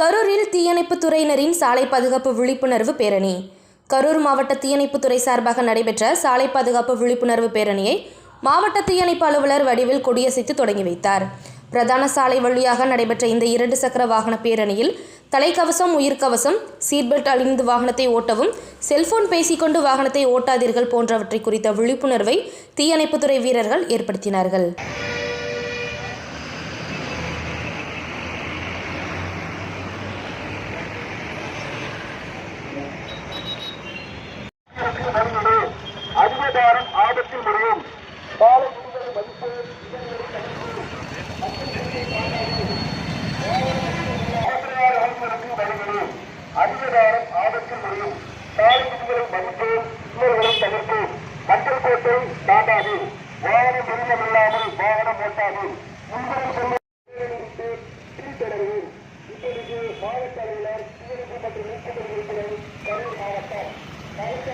கரூரில் தீயணைப்பு துறையினரின் சாலை பாதுகாப்பு விழிப்புணர்வு பேரணி. கரூர் மாவட்ட தீயணைப்புத்துறை சார்பாக நடைபெற்ற சாலை பாதுகாப்பு விழிப்புணர்வு பேரணியை மாவட்ட தீயணைப்பு அலுவலர் வடிவில் கொடியசைத்து தொடங்கி வைத்தார். பிரதான சாலை வழியாக நடைபெற்ற இந்த இரண்டு சக்கர வாகன பேரணியில் தலைக்கவசம் உயிர்க்கவசம் சீட்பெல்ட் அணிந்து வாகனத்தை ஓட்டவும் செல்போன் பேசிக்கொண்டு வாகனத்தை ஓட்டாதீர்கள் போன்றவற்றை குறித்த விழிப்புணர்வை தீயணைப்புத்துறை வீரர்கள் ஏற்படுத்தினார்கள். தாண்டாது வாகனம் விரும்பமில்லாமல் வாகனம் ஓட்டாது முன்புறம் செல்லும் பேரணிக்கு பிரித்தடைவேன் இப்பொழுது மாவட்ட அளவிலார் தீயணைப்பு மற்றும் மீட்பு உறுப்பினர் கரூர் மாவட்டம் மாவட்ட